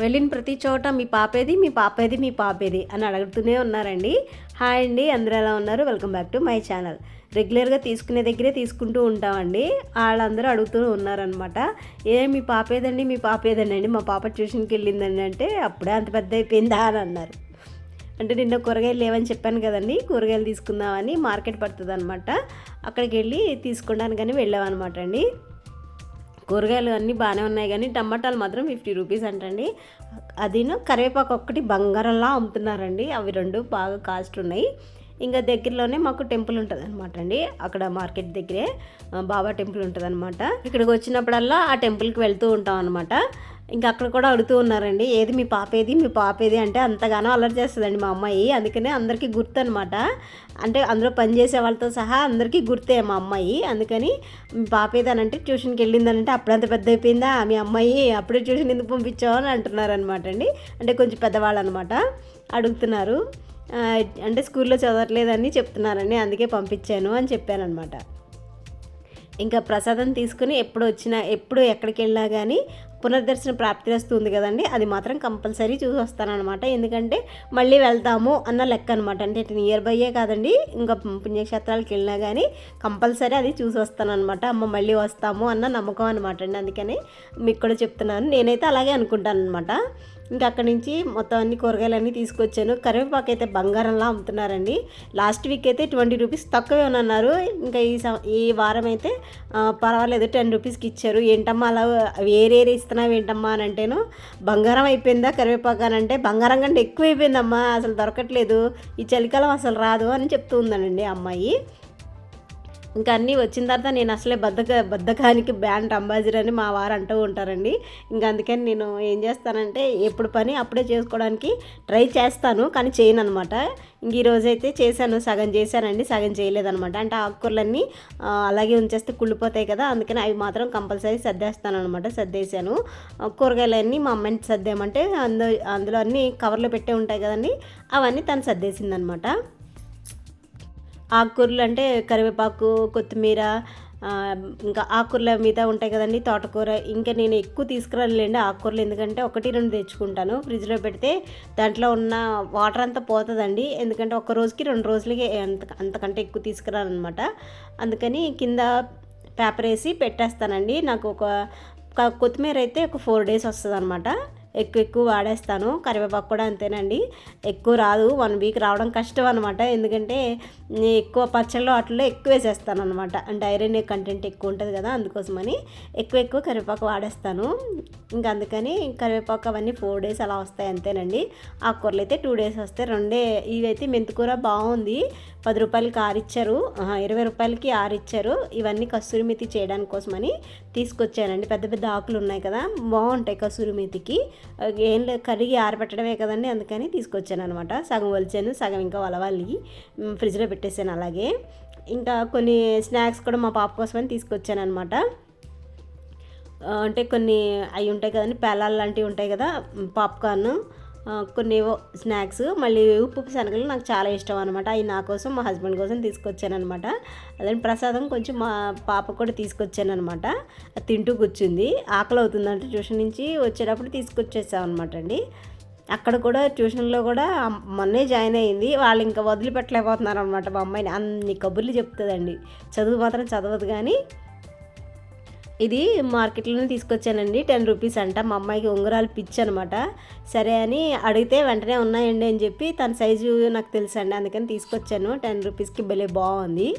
వెళ్ళిన ప్రతి చోట మీ పాపేది మీ పాపేది మీ పాపేది అని అడుగుతూనే ఉన్నారండి. హాయ్ అండి అందరూ ఎలా ఉన్నారు? Welcome back to my channel. రెగ్యులర్గా తీసుకునే దగ్గరే తీసుకుంటూ ఉంటామండి. వాళ్ళందరూ అడుగుతూ ఉన్నారనమాట ఏ మీ పాపేదండి మీ పాపేదండి అండి? మా పాప ట్యూషన్కి వెళ్ళిందండి అంటే అప్పుడే అంత పెద్ద అయిపోయిందా అని అన్నారు. అంటే నిన్న కూరగాయలు లేవని చెప్పాను కదండి. కూరగాయలు తీసుకుందామని మార్కెట్ పడుతుంది అనమాట అక్కడికి వెళ్ళి తీసుకోవడానికని వెళ్ళామన్నమాట అండి. కూరగాయలు అన్నీ బాగానే ఉన్నాయి కానీ టమాటాలు మాత్రం ఫిఫ్టీ రూపీస్ అంటండి. అదిను కరివేపాకు ఒక్కటి బంగారంలా అమ్ముతున్నారండి. అవి రెండు బాగా కాస్ట్ ఉన్నాయి. ఇంకా దగ్గరలోనే మాకు టెంపుల్ ఉంటుంది అనమాట అండి. అక్కడ మార్కెట్ దగ్గరే బాబా టెంపుల్ ఉంటుంది అనమాట ఇక్కడికి వచ్చినప్పుడల్లా ఆ టెంపుల్కి వెళ్తూ ఉంటాం అనమాట ఇంకా అక్కడ కూడా అడుగుతూ ఉన్నారండి ఏది మీ పాపేది? మీ పాపేది? అంటే అంతగానో అలర్ట్ చేస్తుందండి మా అమ్మాయి. అందుకనే అందరికీ గుర్తు అనమాట అంటే అందులో పనిచేసే వాళ్ళతో సహా అందరికీ గుర్తే మా అమ్మాయి. అందుకని మీ పాపేది అని అంటే ట్యూషన్కి వెళ్ళిందనంటే అప్పుడంత పెద్ద అయిపోయిందా? మీ అమ్మాయి అప్పుడే ట్యూషన్ ఎందుకు పంపించావు? అని అంటున్నారు అనమాట అండి. అంటే కొంచెం పెద్దవాళ్ళు అనమాట అడుగుతున్నారు. అంటే స్కూల్లో చదవట్లేదని చెప్తున్నారండి అందుకే పంపించాను అని చెప్పాను అనమాట ఇంకా ప్రసాదం తీసుకుని ఎప్పుడు వచ్చినా ఎప్పుడు ఎక్కడికి వెళ్ళినా కానీ పునర్దర్శన ప్రాప్తి వస్తుంది కదండి అది మాత్రం కంపల్సరీ చూసి వస్తానమాట ఎందుకంటే మళ్ళీ వెళ్తాము అన్న లెక్క అనమాట. అంటే నియర్ బైయే కాదండి ఇంకా పుణ్యక్షేత్రాలకు వెళ్ళినా కానీ కంపల్సరీ అది చూసి వస్తానమాట అమ్మ మళ్ళీ వస్తాము అన్న నమ్మకం అనమాట అండి. అందుకని మీకు కూడా చెప్తున్నాను. నేనైతే అలాగే అనుకుంటాను అనమాట ఇంకా అక్కడి నుంచి మొత్తం అన్ని కూరగాయలన్నీ తీసుకొచ్చాను. కరివేపాకు అయితే బంగారంలా అమ్ముతున్నారండి. లాస్ట్ వీక్ అయితే ట్వంటీ రూపీస్ తక్కువే అన్నారు ఇంకా ఈ ఈ వారం అయితే పర్వాలేదు టెన్ రూపీస్కి ఇచ్చారు. ఏంటమ్మా అలా వేరేరే ఇస్తున్నావు ఏంటమ్మా అని అంటేను బంగారం అయిపోయిందా కరివేపాకు అని అంటే బంగారం కంటే ఎక్కువ అయిపోయిందమ్మా అసలు దొరకట్లేదు ఈ చలికాలం అసలు రాదు అని చెప్తూ ఉందనండి అమ్మాయి. ఇంకా అన్నీ వచ్చిన తర్వాత నేను అసలే బద్ధక బద్దకానికి బ్యాండ్ అంబాసిడర్ అని మా వారు అంటూ ఉంటారండి. ఇంకా అందుకని నేను ఏం చేస్తానంటే ఎప్పుడు పని అప్పుడే చేసుకోవడానికి ట్రై చేస్తాను కానీ చేయను అనమాట ఇంక ఈరోజైతే చేశాను సగం చేశానండి సగం చేయలేదనమాట. అంటే ఆకుకూరలన్నీ అలాగే ఉంచేస్తే కుళ్ళిపోతాయి కదా అందుకని అవి మాత్రం కంపల్సరీ సర్దేస్తాను అనమాట సర్దేశాను కూరగాయలన్నీ మా అమ్మని సర్దేమంటే అందు అందులో అన్నీ కవర్లో పెట్టే ఉంటాయి కదండి అవన్నీ తను సర్దేసిందనమాట. ఆకుకూరలు అంటే కరివేపాకు కొత్తిమీర ఇంకా ఆకుకూరల మీద ఉంటాయి కదండి తోటకూర. ఇంకా నేను ఎక్కువ తీసుకురాలేండి ఆకుకూరలు ఎందుకంటే ఒకటి రెండు తెచ్చుకుంటాను. ఫ్రిడ్జ్లో పెడితే దాంట్లో ఉన్న వాటర్ అంతా పోతుందండి. ఎందుకంటే ఒక రోజుకి రెండు రోజులకి అంత అంతకంటే ఎక్కువ తీసుకురానమాట అందుకని కింద పేపర్ వేసి పెట్టేస్తానండి. నాకు ఒక కొత్తిమీర అయితే ఒక ఫోర్ డేస్ వస్తుంది అనమాట ఎక్కువ ఎక్కువ వాడేస్తాను. కరివేపాకు కూడా అంతేనండి. ఎక్కువ రాదు. వన్ వీక్ రావడం కష్టం అనమాట ఎందుకంటే ఎక్కువ పచ్చళ్ళు వాటిల్లో ఎక్కువ వేసేస్తాను అనమాట అంటే ఐరన్ కంటెంట్ ఎక్కువ ఉంటుంది కదా అందుకోసమని ఎక్కువ ఎక్కువ కరివేపాకు వాడేస్తాను. ఇంకా అందుకని కరివేపాకు అవన్నీ ఫోర్ డేస్ అలా వస్తాయి అంతేనండి. ఆకుకూరలు అయితే టూ డేస్ వస్తాయి. రెండే ఇవైతే మెంతికూర బాగుంది. పది రూపాయలకి ఆరిచ్చారు. ఇరవై రూపాయలకి ఆరిచ్చారు. ఇవన్నీ కస్తూరి మెతి చేయడానికి కోసమని తీసుకొచ్చానండి. పెద్ద పెద్ద ఆకులు ఉన్నాయి కదా బాగుంటాయి కస్తూరి మెతికి. ఏం లేదు కరిగి ఆరబెట్టడమే కదండి అందుకని తీసుకొచ్చాను అనమాట సగం వలిచాను సగం ఇంకా వలవాలి. ఫ్రిడ్జ్లో పెట్టి పెట్టేసాను అలాగే. ఇంకా కొన్ని స్నాక్స్ కూడా మా పాప కోసమని తీసుకొచ్చాను అనమాట అంటే కొన్ని అవి ఉంటాయి కదండి పేలాలు లాంటివి ఉంటాయి కదా పాప్కార్న్ కొన్ని ఏవో స్నాక్స్ మళ్ళీ ఉప్పు శనగలు నాకు చాలా ఇష్టం అనమాట అవి నా కోసం మా హస్బెండ్ కోసం తీసుకొచ్చాను అనమాట అదే ప్రసాదం కొంచెం మా పాప కూడా తీసుకొచ్చాను అనమాట తింటూ కూర్చుంది. ఆకలి అవుతుందంటే ట్యూషన్ నుంచి వచ్చేటప్పుడు తీసుకొచ్చేసాం అనమాట అండి. అక్కడ కూడా ట్యూషన్లో కూడా మొన్నే జాయిన్ అయ్యింది. వాళ్ళు ఇంకా వదిలిపెట్టలేకపోతున్నారు అనమాట మా అమ్మాయిని. అన్ని కబుర్లు చెప్తుందండి. చదువు మాత్రం చదవదు కానీ ఇది మార్కెట్లోనే తీసుకొచ్చానండి. టెన్ రూపీస్ అంట. మా అమ్మాయికి ఉంగరాలు పిచ్చి అనమాట సరే అని అడిగితే వెంటనే ఉన్నాయండి అని చెప్పి తన సైజు నాకు తెలుసండి అందుకని తీసుకొచ్చాను. టెన్ రూపీస్కి భలే బాగుంది.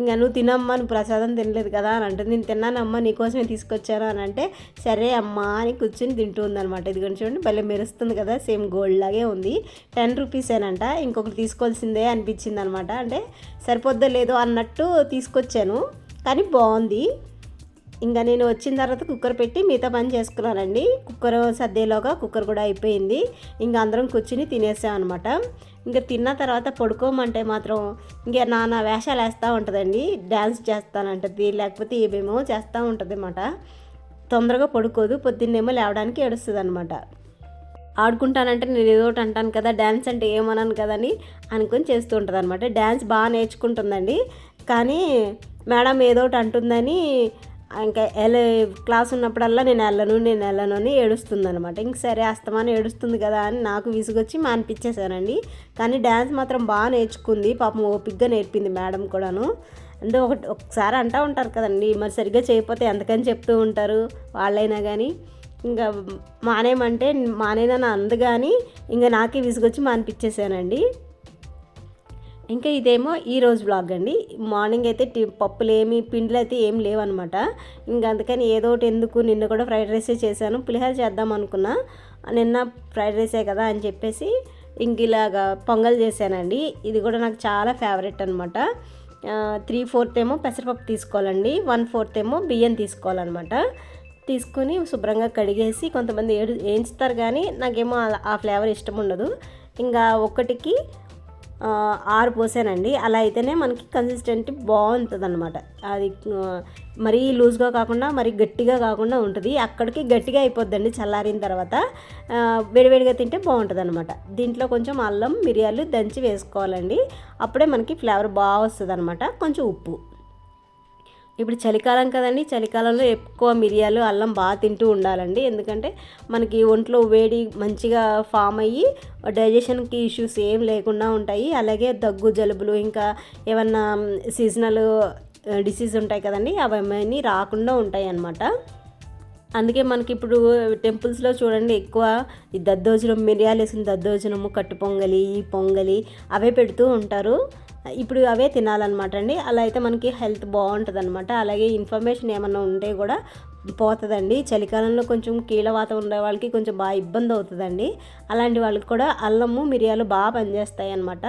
ఇంకా నువ్వు తినమ్మా నువ్వు ప్రసాదం తినలేదు కదా అని అంటుంది. నేను తిన్నానమ్మా నీకోసమే తీసుకొచ్చాను అని అంటే సరే అమ్మా అని కూర్చొని తింటుంది అనమాట ఇదిగోండి చూడండి భలే మెరుస్తుంది కదా సేమ్ గోల్డ్ లాగే ఉంది. టెన్ రూపీస్ అనంట ఇంకొకటి తీసుకోవాల్సిందే అనిపించింది అనమాట అంటే సరిపోద్దో లేదో అన్నట్టు తీసుకొచ్చాను కానీ బాగుంది. ఇంకా నేను వచ్చిన తర్వాత కుక్కర్ పెట్టి మిగతా పని చేసుకున్నానండి. కుక్కర్ సర్దేలోగా కుక్కర్ కూడా అయిపోయింది. ఇంకా అందరం కూర్చుని తినేసామన్నమాట ఇంకా తిన్న తర్వాత పడుకోమంటే మాత్రం ఇంకా నాన్న వేషాలు వేస్తూ ఉంటుందండి. డ్యాన్స్ చేస్తానంటది లేకపోతే ఏమేమో చేస్తూ ఉంటుంది అన్నమాట తొందరగా పడుకోదు పొద్దున్నేమో లేవడానికి ఏడుస్తుంది అనమాట ఆడుకుంటానంటే నేను ఏదో ఒకటి అంటాను కదా డ్యాన్స్ అంటే ఏమన్నాను కదని అనుకొని చేస్తూ ఉంటుంది అనమాట డ్యాన్స్ బాగా నేర్చుకుంటుందండి. కానీ మేడం ఏదో ఒకటి అంటుందని ఇంకా ఎల క్లాస్ ఉన్నప్పుడల్లా నేను వెళ్ళను నేను వెళ్ళను అని ఏడుస్తుంది అనమాట ఇంక సరే అస్తమానం ఏడుస్తుంది కదా అని నాకు విసుగొచ్చి మానిపించేశానండి కానీ డ్యాన్స్ మాత్రం బాగా నేర్చుకుంది. పాపం ఓపిక్గా నేర్పింది మేడం కూడాను. అంటే ఒకటి ఒకసారి అంటూ ఉంటారు కదండి మరి సరిగ్గా చేయకపోతే ఎంతకని చెప్తూ ఉంటారు వాళ్ళైనా కానీ ఇంకా మానేయమంటే మానేనని అందు కానీ ఇంకా నాకే విసుగొచ్చి మానిపించేసానండి ఇంకా ఇదేమో ఈ రోజు బ్లాగ్ అండి. మార్నింగ్ అయితే టి పప్పులు ఏమి పిండిలు అయితే ఏం లేవన్నమాట. ఇంకా అందుకని ఏదో ఒకటి ఎందుకు నిన్న కూడా ఫ్రైడ్ రైసే చేశాను. పులిహోర చేద్దాం అనుకున్నా. నిన్న ఫ్రైడ్ రైసే కదా అని చెప్పేసి ఇంక ఇలాగా పొంగల్ చేశానండి. ఇది కూడా నాకు చాలా ఫేవరెట్ అనమాట త్రీ ఫోర్త్ ఏమో పెసరపప్పు తీసుకోవాలండి. వన్ ఫోర్త్ ఏమో బియ్యం తీసుకోవాలన్నమాట. తీసుకొని శుభ్రంగా కడిగేసి కొంతమంది ఏడు వేయించుతారు కానీ నాకేమో ఆ ఫ్లేవర్ ఇష్టం ఉండదు. ఇంకా ఒకటికి ఆరు పోసానండి. అలా అయితేనే మనకి కన్సిస్టెంట్ బాగుంటుంది అనమాట అది మరీ లూజ్గా కాకుండా మరీ గట్టిగా కాకుండా ఉంటుంది. అక్కడికి గట్టిగా అయిపోద్దండి చల్లారిన తర్వాత. వేడివేడిగా తింటే బాగుంటుంది అనమాట దీంట్లో కొంచెం అల్లం మిరియాలు దంచి వేసుకోవాలండి. అప్పుడే మనకి ఫ్లేవర్ బాగా వస్తుంది అనమాట కొంచెం ఉప్పు. ఇప్పుడు చలికాలం కదండి చలికాలంలో ఎక్కువ మిరియాలు అల్లం బాగా తింటూ ఉండాలండి. ఎందుకంటే మనకి ఒంట్లో వేడి మంచిగా ఫామ్ అయ్యి డైజెషన్కి ఇష్యూస్ ఏం లేకుండా ఉంటాయి. అలాగే దగ్గు జలుబులు ఇంకా ఏమన్నా సీజనల్ డిసీజ్ ఉంటాయి కదండి అవన్నీ రాకుండా ఉంటాయి అన్నమాట అందుకే మనకి ఇప్పుడు టెంపుల్స్లో చూడండి ఎక్కువ ఈ దద్దోజనం మిరియాలు వేసిన దద్దోజనము కట్టు పొంగలి ఈ పొంగలి అవే పెడుతూ ఉంటారు. ఇప్పుడు అవే తినాలన్నమాట అండి. అలా అయితే మనకి హెల్త్ బాగుంటుంది అనమాట అలాగే ఇన్ఫర్మేషన్ ఏమైనా ఉంటే కూడా పోతుందండి. చలికాలంలో కొంచెం కీలవాత ఉండే వాళ్ళకి కొంచెం బాగా ఇబ్బంది అవుతుందండి. అలాంటి వాళ్ళకి కూడా అల్లము మిరియాలు బాగా పనిచేస్తాయి అనమాట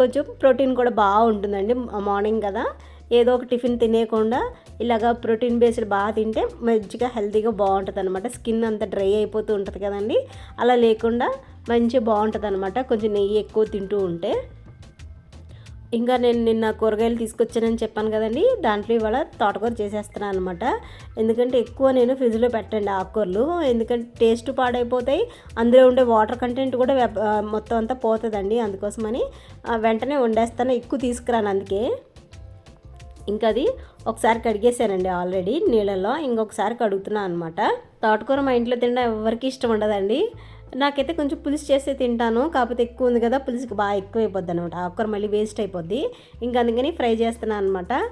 కొంచెం ప్రోటీన్ కూడా బాగుంటుందండి మార్నింగ్ కదా. ఏదో ఒక టిఫిన్ తినేయకుండా ఇలాగ ప్రోటీన్ బేస్డ్ బాగా తింటే మంచిగా హెల్తీగా బాగుంటుంది అనమాట స్కిన్ అంతా డ్రై అయిపోతూ ఉంటుంది కదండి. అలా లేకుండా మంచిగా బాగుంటుంది అనమాట కొంచెం నెయ్యి ఎక్కువ తింటూ ఉంటే. ఇంకా నేను నిన్న కూరగాయలు తీసుకొచ్చానని చెప్పాను కదండి. దాంట్లో ఇవాళ తోటకూర చేసేస్తున్నాను అనమాట. ఎందుకంటే ఎక్కువ నేను ఫ్రిడ్జ్లో పెట్టండి ఆకుకూరలు. ఎందుకంటే టేస్ట్ పాడైపోతాయి. అందులో ఉండే వాటర్ కంటెంట్ కూడా మొత్తం అంతా పోతుందండి అందుకోసమని. వెంటనే వండేస్తాను. ఎక్కువ తీసుకురాను అందుకే. ఇంకా అది ఒకసారి కడిగేసానండి ఆల్రెడీ నీళ్ళలో. ఇంకొకసారి కడుగుతున్నాను అనమాట. తోటకూర మా ఇంట్లో తినడం ఎవరికి ఇష్టం ఉండదండి. నాకైతే కొంచెం పులుసు చేస్తే తింటాను కాకపోతే ఎక్కువ ఉంది కదా పులుసుకి బాగా ఎక్కువ అయిపోద్ది అనమాట ఆకుకూర మళ్ళీ వేస్ట్ అయిపోద్ది. ఇంకా అందుకని ఫ్రై చేస్తున్నాను అనమాట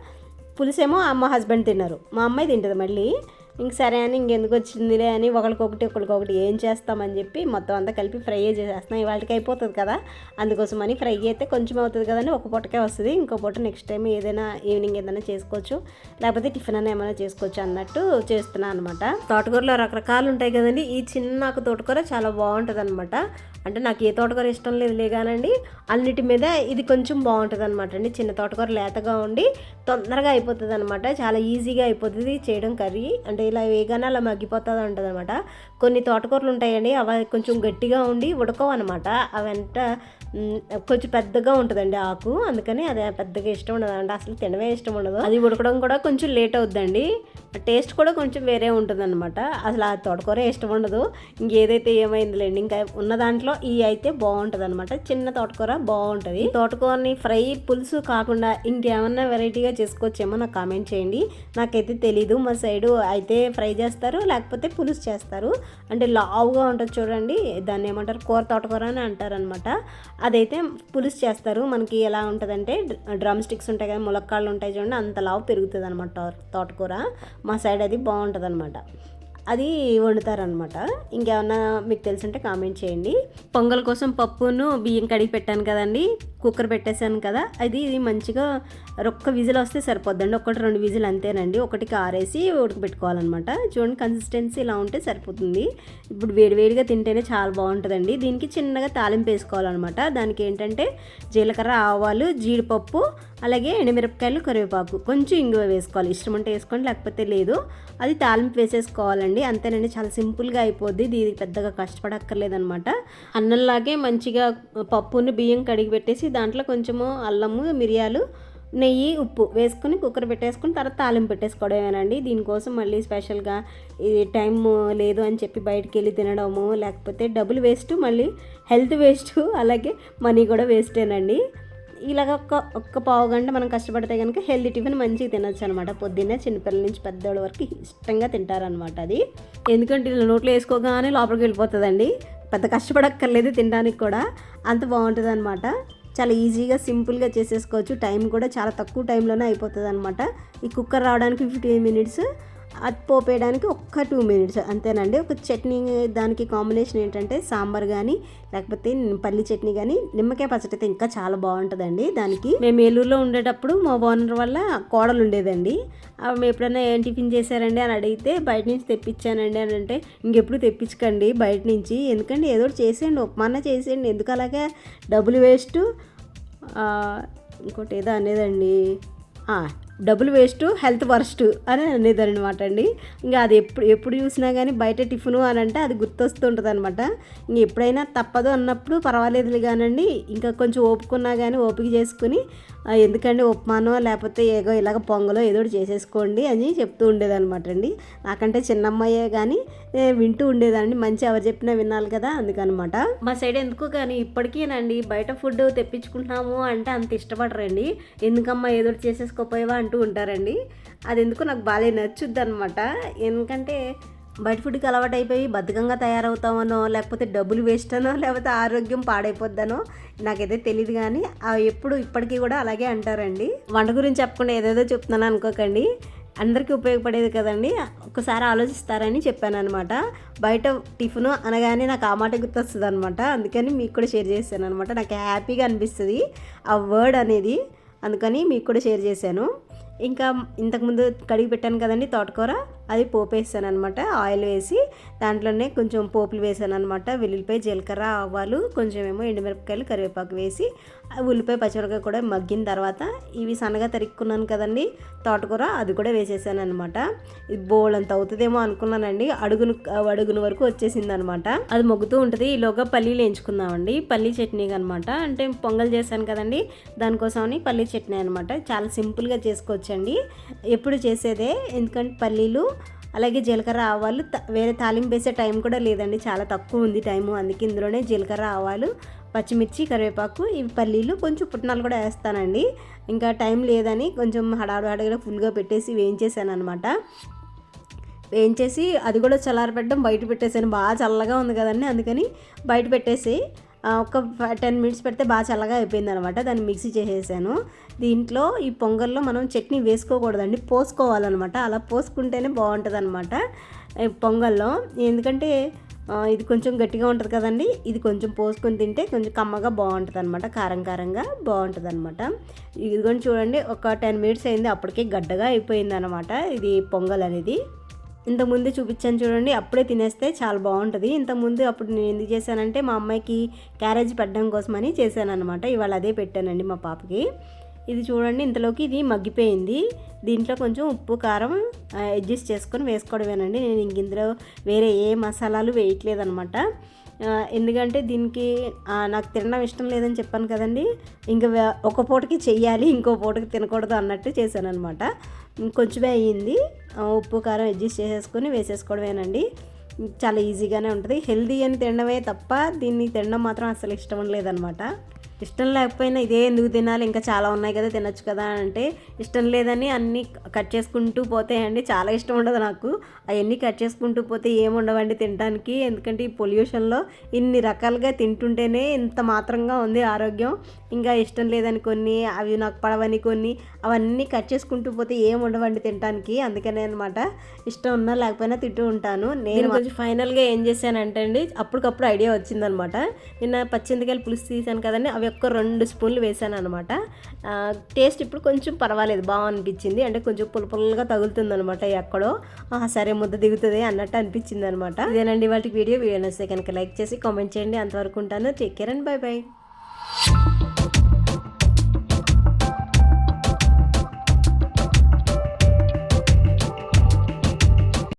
పులుసేమో అమ్మ హస్బెండ్ తిన్నారు. మా అమ్మాయి తింటుంది మళ్ళీ. ఇంక సరే అని ఇంకెందుకు వచ్చిందిలే అని ఒకరికొకటి ఒకరికొకటి ఏం చేస్తామని చెప్పి మొత్తం అంతా కలిపి ఫ్రై చేసేస్తున్నాం. ఇవాళకి అయిపోతుంది కదా. అందుకోసం అని ఫ్రై అయితే కొంచెం అవుతుంది కదండి. ఒక పూటకే వస్తుంది. ఇంకో పూట నెక్స్ట్ టైం ఏదైనా ఈవినింగ్ ఏదైనా చేసుకోవచ్చు. లేకపోతే టిఫిన్ అయినా ఏమైనా చేసుకోవచ్చు అన్నట్టు చేస్తున్నాను అనమాట తోటకూరలో రకరకాలు ఉంటాయి కదండి. ఈ చిన్న నాకు తోటకూర చాలా బాగుంటుంది అనమాట అంటే నాకు ఏ తోటకూర ఇష్టం లేదు కానండి. అన్నిటి మీద ఇది కొంచెం బాగుంటుంది అనమాట అండి. చిన్న తోటకూర లేతగా ఉండి తొందరగా అయిపోతుంది అనమాట చాలా ఈజీగా అయిపోతుంది. చేయడం కర్రీ అంటే ఇలా వేగానే అలా మగ్గిపోతుంది ఉంటుంది అనమాట కొన్ని తోటకూరలు ఉంటాయండి అవి కొంచెం గట్టిగా ఉండి ఉడకవు అనమాట అవంట కొంచెం పెద్దగా ఉంటుందండి ఆకు. అందుకని అది పెద్దగా ఇష్టం ఉండదు అంటే అసలు తినవే ఇష్టం ఉండదు. అది ఉడకడం కూడా కొంచెం లేట్ అవుద్దండి. టేస్ట్ కూడా కొంచెం వేరే ఉంటుంది అనమాట అసలు ఆ తోటకూర ఇష్టం ఉండదు. ఇంకేదైతే ఏమైందిలేండి ఇంకా ఉన్న దాంట్లో ఈ అయితే బాగుంటుంది అనమాట చిన్న తోటకూర బాగుంటుంది. తోటకూరని ఫ్రై పులుసు కాకుండా ఇంకేమన్నా వెరైటీగా చేసుకోవచ్చేమో నాకు కామెంట్ చేయండి. నాకైతే తెలీదు. మా సైడు అయితే ఫ్రై చేస్తారు లేకపోతే పులుసు చేస్తారు. అంటే లావుగా ఉంటుంది చూడండి దాన్ని ఏమంటారు కూర తోటకూర అని అంటారనమాట. అదైతే పులుసు చేస్తారు. మనకి ఎలా ఉంటుందంటే డ్రమ్ స్టిక్స్ ఉంటాయి కదా ములక్కాళ్ళు ఉంటాయి చూడండి అంత లావు పెరుగుతుంది అనమాట తోటకూర. మా సైడ్ అది బాగుంటుంది అనమాట అది వండుతారనమాట ఇంకేమన్నా మీకు తెలుసుంటే కామెంట్ చేయండి. పొంగల్ కోసం పప్పును బియ్యం కడిగి పెట్టాను కదండి. కుక్కర్ పెట్టేశాను కదా. అది ఇది మంచిగా ఒక్క విజిల్ వస్తే సరిపోద్దండి. ఒకటి రెండు విజిల్ అంతేనండి. ఒకటికి ఆరేసి ఉడకబెట్టుకోవాలన్నమాట. చూడండి కన్సిస్టెన్సీ ఇలా ఉంటే సరిపోతుంది. ఇప్పుడు వేడివేడిగా తింటేనే చాలా బాగుంటుందండి. దీనికి చిన్నగా తాలింపు వేసుకోవాలన్నమాట. దానికి ఏంటంటే జీలకర్ర ఆవాలు జీడిపప్పు అలాగే ఎండుమిరపకాయలు కరివేపాకు. కొంచెం ఇంగువ వేసుకోవాలి. ఇష్టం ఉంటే వేసుకోండి లేకపోతే లేదు. అది తాలింపు వేసేసుకోవాలండి. అంతేనండి చాలా సింపుల్గా అయిపోద్ది. దీనికి పెద్దగా కష్టపడక్కర్లేదనమాట. అన్నంలాగే మంచిగా పప్పును బియ్యం కడిగి పెట్టేసి దాంట్లో కొంచెము అల్లము మిరియాలు నెయ్యి ఉప్పు వేసుకుని కుక్కర్ పెట్టేసుకుని తర్వాత తాలింపు పెట్టేసుకోవడమేనండి. దీనికోసం మళ్ళీ స్పెషల్గా ఇది టైం లేదు అని చెప్పి బయటికి వెళ్ళి తినడము లేకపోతే డబ్బులు వేస్ట్ మళ్ళీ హెల్త్ వేస్ట్ అలాగే మనీ కూడా వేస్టేనండి. ఇలాగ ఒక్క ఒక్క పావు గంట మనం కష్టపడితే కనుక హెల్తీ టిఫిన్ మంచిగా తినొచ్చు అనమాట పొద్దున్నే చిన్నపిల్లల నుంచి పెద్దవాళ్ళ వరకు ఇష్టంగా తింటారనమాట అది. ఎందుకంటే ఇలా నోట్లో వేసుకోగానే లోపలికి వెళ్ళిపోతుందండి. పెద్ద కష్టపడక్కర్లేదు తినడానికి కూడా. అంత బాగుంటుంది అనమాట చాలా ఈజీగా సింపుల్గా చేసేసుకోవచ్చు. టైం కూడా చాలా తక్కువ టైంలోనే అయిపోతుంది అనమాట ఈ కుక్కర్ రావడానికి ఫిఫ్టీన్ మినిట్స్ అది పోపేయడానికి ఒక్క టూ మినిట్స్ అంతేనండి. ఒక చట్నీ దానికి కాంబినేషన్ ఏంటంటే సాంబార్ కానీ లేకపోతే పల్లి చట్నీ కానీ నిమ్మకాయ పచ్చడి అయితే ఇంకా చాలా బాగుంటుందండి దానికి. మేము ఏలూరులో ఉండేటప్పుడు మా ఓనర్ వల్ల కోడలు ఉండేదండి మేము ఎప్పుడైనా ఏం టిఫిన్ చేశారండి అని అడిగితే బయట నుంచి తెప్పించానండి అని అంటే ఇంకెప్పుడు తెప్పించకండి బయట నుంచి. ఎందుకంటే ఏదో ఒకటి చేసేయండి ఉప్మాన చేసేయండి. ఎందుకు అలాగే డబ్బులు వేస్ట్? ఇంకోటి ఏదో అనేదండి. డబుల్ డబ్బులు వేస్ట్ హెల్త్ వర్స్ట్ అని అనేదనమాట అండి. ఇంకా అది ఎప్పుడు ఎప్పుడు చూసినా కానీ బయట టిఫిన్ అని అంటే అది గుర్తొస్తుంటుంది అనమాట ఇంక ఎప్పుడైనా తప్పదు అన్నప్పుడు పర్వాలేదు కానండి ఇంకా కొంచెం ఓపుకున్నా కానీ ఓపిక చేసుకుని ఎందుకంటే ఉప్మానో లేకపోతే ఏదో ఇలాగ పొంగలో ఏదో చేసేసుకోండి అని చెప్తూ ఉండేదన్నమాట అండి. నాకంటే చిన్నమ్మాయే కానీ వింటూ ఉండేదాన్ని. మంచి ఎవరు చెప్పినా వినాలి కదా అందుకనమాట. మా సైడ్ ఎందుకు కానీ ఇప్పటికీనండి. బయట ఫుడ్ తెప్పించుకుంటున్నాము అంటే అంత ఇష్టపడరండి. ఎందుకమ్మా ఏదో ఒకటి చేసేసుకోపోయావా ఉంటారండి. అది ఎందుకు నాకు బాగా నచ్చుద్ది అనమాట ఎందుకంటే బయట ఫుడ్కి అలవాటు అయిపోయి బద్ధకంగా తయారవుతామనో లేకపోతే డబ్బులు వేస్ట్ అనో లేకపోతే ఆరోగ్యం పాడైపోద్దనో నాకైతే తెలియదు కానీ అవి ఎప్పుడు ఇప్పటికీ కూడా అలాగే అంటారండి. వంట గురించి చెప్పకుండా ఏదేదో చెప్తున్నాను అనుకోకండి. అందరికీ ఉపయోగపడేది కదండి. ఒకసారి ఆలోచిస్తారని చెప్పాను అనమాట బయట టిఫిన్ అనగానే నాకు ఆ మాట గుర్తొస్తుంది అనమాట అందుకని మీకు కూడా షేర్ చేశాను అనమాట నాకు హ్యాపీగా అనిపిస్తుంది ఆ వర్డ్ అనేది. అందుకని మీకు కూడా షేర్ చేశాను. ఇంకా ఇంతకుముందు కడిగి పెట్టాను కదండి తోటకూర. అది పోపు వేసాను అనమాట ఆయిల్ వేసి దాంట్లోనే కొంచెం పోపులు వేసాను అనమాట వెల్లుల్లిపాయ జీలకర్ర ఆవాలు కొంచెం ఏమో ఎండుమిరపకాయలు కరివేపాకు వేసి ఉల్లిపాయ పచ్చిమిరపకాయ కూడా మగ్గిన తర్వాత ఇవి సన్నగా తరుక్కున్నాను కదండి తోటకూర అది కూడా వేసేసాను అనమాట ఇది బోల్ అంత అవుతుందేమో అనుకున్నానండి. అడుగును అడుగును వరకు వచ్చేసింది అనమాట అది మొగ్గుతూ ఉంటుంది. ఈలోగా పల్లీలు వేయించుకుందామండి. పల్లీ చట్నీ అనమాట అంటే పొంగల్ చేశాను కదండి దానికోసమని పల్లీ చట్నీ అనమాట చాలా సింపుల్గా చేసుకోవచ్చండి. ఎప్పుడు చేసేదే ఎందుకంటే పల్లీలు అలాగే జీలకర్ర ఆవాలు వేరే తాలింపు వేసే టైం కూడా లేదండి. చాలా తక్కువ ఉంది టైము. అందుకే ఇందులోనే జీలకర్ర ఆవాలు పచ్చిమిర్చి కరివేపాకు ఇవి పల్లీలు కొంచెం పుట్నాలు కూడా వేస్తానండి. ఇంకా టైం లేదని కొంచెం హడావిడిగా ఫుల్గా పెట్టేసి వేయించేసాను అనమాట వేయించేసి అది కూడా చల్లారపెట్టడం బయట పెట్టేసాను. బాగా చల్లగా ఉంది కదండి. అందుకని బయట పెట్టేసి ఒక టెన్ మినిట్స్ పెడితే బాగా చల్లగా అయిపోయింది అనమాట దాన్ని మిక్సీ చేసేసాను. దీంట్లో ఈ పొంగల్లో మనం చట్నీ వేసుకోకూడదండి పోసుకోవాలన్నమాట. అలా పోసుకుంటేనే బాగుంటుంది అనమాట పొంగల్లో. ఎందుకంటే ఇది కొంచెం గట్టిగా ఉంటుంది కదండి ఇది కొంచెం పోసుకొని తింటే కొంచెం కమ్మగా బాగుంటుంది అనమాట కారం కారంగా బాగుంటుంది అనమాట ఇదిగోండి చూడండి ఒక టెన్ మినిట్స్ అయింది అప్పటికే గడ్డగా అయిపోయింది అనమాట ఇది పొంగల్ అనేది. ఇంతకుముందు చూపించాను చూడండి అప్పుడే తినేస్తే చాలా బాగుంటుంది. ఇంతకుముందు అప్పుడు నేను ఎందుకు చేశానంటే మా అమ్మాయికి క్యారేజ్ పెట్టడం కోసమని చేశాను అనమాట ఇవాళ అదే పెట్టానండి మా పాపకి. ఇది చూడండి ఇంతలోకి ఇది మగ్గిపోయింది. దీంట్లో కొంచెం ఉప్పు కారం అడ్జస్ట్ చేసుకొని వేసుకోవడమేనండి. నేను ఇంక ఇందులో వేరే ఏ మసాలాలు వేయట్లేదు అనమాట ఎందుకంటే దీనికి నాకు తినడం ఇష్టం లేదని చెప్పాను కదండి. ఇంకా ఒక పూటకి చెయ్యాలి ఇంకో పూటకి తినకూడదు అన్నట్టు చేశాను అనమాట కొంచెమే అయ్యింది. ఉప్పు కారం అడ్జస్ట్ చేసేసుకొని వేసేసుకోవడమేనండి. చాలా ఈజీగానే ఉంటుంది. హెల్దీ అని తినడమే తప్ప దీన్ని తినడం మాత్రం అసలు ఇష్టం లేదనమాట. ఇష్టం లేకపోయినా ఇదే ఎందుకు తినాలి? ఇంకా చాలా ఉన్నాయి కదా తినొచ్చు కదా అంటే ఇష్టం లేదని అన్నీ కట్ చేసుకుంటూ పోతాయండి చాలా ఇష్టం ఉండదు నాకు. అవన్నీ కట్ చేసుకుంటూ పోతే ఏముండవండి తినడానికి? ఎందుకంటే ఈ పొల్యూషన్లో ఇన్ని రకాలుగా తింటుంటేనే ఇంత మాత్రంగా ఉంది ఆరోగ్యం. ఇంకా ఇష్టం లేదని కొన్ని అవి నాకు పడవని కొన్ని అవన్నీ కట్ చేసుకుంటూ పోతే ఏం ఉండవండి తినడానికి? అందుకనే అనమాట ఇష్టం ఉన్నా లేకపోయినా తింటూ ఉంటాను. నేను కొంచెం ఫైనల్గా ఏం చేశానంటే అండి అప్పటికప్పుడు ఐడియా వచ్చిందనమాట. నిన్న పచ్చింతకాయలు పులుసు తీసాను కదండి అవి ఒక్క రెండు స్పూన్లు వేసాను అనమాట టేస్ట్ ఇప్పుడు కొంచెం పర్వాలేదు బాగా అనిపించింది. అంటే కొంచెం పుల్ల తగులుతుంది అనమాట ఎక్కడో. సరే ముద్ద దిగుతుంది అన్నట్టు అనిపించింది అనమాట ఇదేనండి వాటికి వీడియో. వీడియో నచ్చితే కనుక లైక్ చేసి కామెంట్ చేయండి. అంతవరకు ఉంటాను. Take care and bye bye.